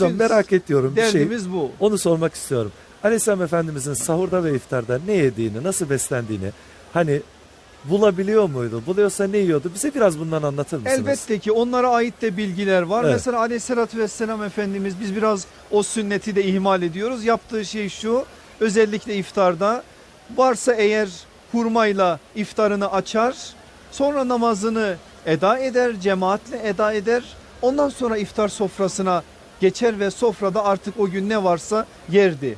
Hocam merak ediyorum bir şey. Derdimiz bu. Onu sormak istiyorum. Aleyhisselam Efendimizin sahurda ve iftarda ne yediğini, nasıl beslendiğini hani bulabiliyor muydu? Buluyorsa ne yiyordu? Bize biraz bundan anlatır mısınız? Elbette ki onlara ait de bilgiler var. Evet. Mesela aleyhissalatü vesselam Efendimiz biz biraz o sünneti de ihmal ediyoruz. Yaptığı şey şu özellikle iftarda varsa eğer hurmayla iftarını açar sonra namazını eda eder cemaatle eda eder ondan sonra iftar sofrasına geçer ve sofrada artık o gün ne varsa yerdi.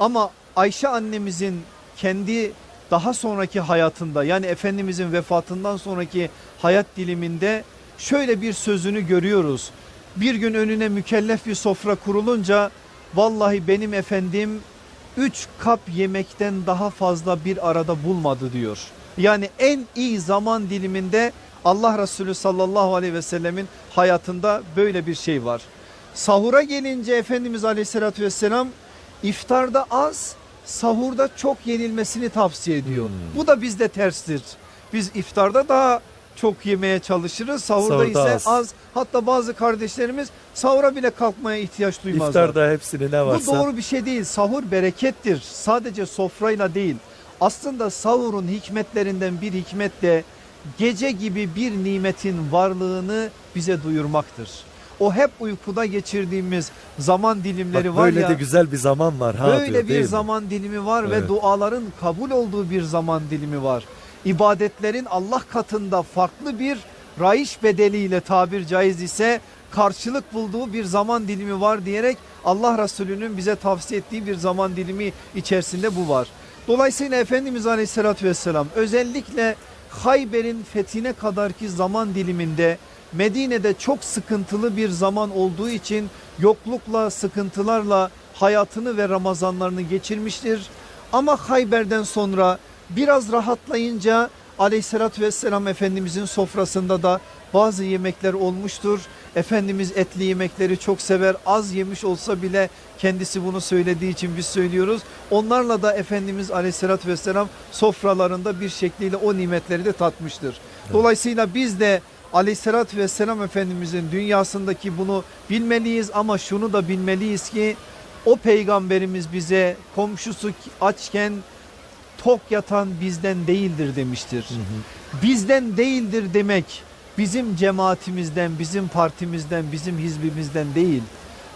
Ama Ayşe annemizin kendi daha sonraki hayatında yani Efendimizin vefatından sonraki hayat diliminde şöyle bir sözünü görüyoruz. Bir gün önüne mükellef bir sofra kurulunca vallahi benim efendim üç kap yemekten daha fazla bir arada bulmadı diyor. Yani en iyi zaman diliminde Allah Resulü sallallahu aleyhi ve sellemin hayatında böyle bir şey var. Sahura gelince Efendimiz aleyhissalatü vesselam iftarda az sahurda çok yenilmesini tavsiye ediyor. Hmm. Bu da bizde terstir. Biz iftarda daha çok yemeye çalışırız. Sahurda, Sahurda ise az. az. Hatta bazı kardeşlerimiz sahura bile kalkmaya ihtiyaç duymazlar. İftarda hepsini ne Bu varsa. doğru bir şey değil. Sahur berekettir. Sadece sofrayla değil. Aslında sahurun hikmetlerinden bir hikmet de gece gibi bir nimetin varlığını bize duyurmaktır. O hep uykuda geçirdiğimiz zaman dilimleri Bak, var böyle ya. de güzel bir zaman var. Ha, Böyle diyor, bir değil mi? zaman dilimi var Evet. ve duaların kabul olduğu bir zaman dilimi var. İbadetlerin Allah katında farklı bir raiş bedeliyle tabir caiz ise karşılık bulduğu bir zaman dilimi var diyerek Allah Resulü'nün bize tavsiye ettiği bir zaman dilimi içerisinde bu var. Dolayısıyla Efendimiz Aleyhisselatü Vesselam özellikle Hayber'in fethine kadarki zaman diliminde Medine'de çok sıkıntılı bir zaman olduğu için yoklukla sıkıntılarla hayatını ve Ramazanlarını geçirmiştir. Ama Hayber'den sonra biraz rahatlayınca aleyhissalatü vesselam Efendimizin sofrasında da bazı yemekler olmuştur. Efendimiz etli yemekleri çok sever az yemiş olsa bile kendisi bunu söylediği için biz söylüyoruz. Onlarla da Efendimiz aleyhissalatü vesselam sofralarında bir şekliyle o nimetleri de tatmıştır. Dolayısıyla biz de aleyhissalatü vesselam Efendimizin dünyasındaki bunu bilmeliyiz ama şunu da bilmeliyiz ki o peygamberimiz bize komşusu açken tok yatan bizden değildir demiştir. Bizden değildir demek bizim cemaatimizden, bizim partimizden, bizim hizbimizden değil.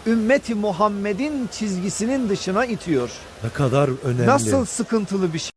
Ümmeti Muhammed'in çizgisinin dışına itiyor. Ne kadar önemli. Nasıl sıkıntılı bir şey.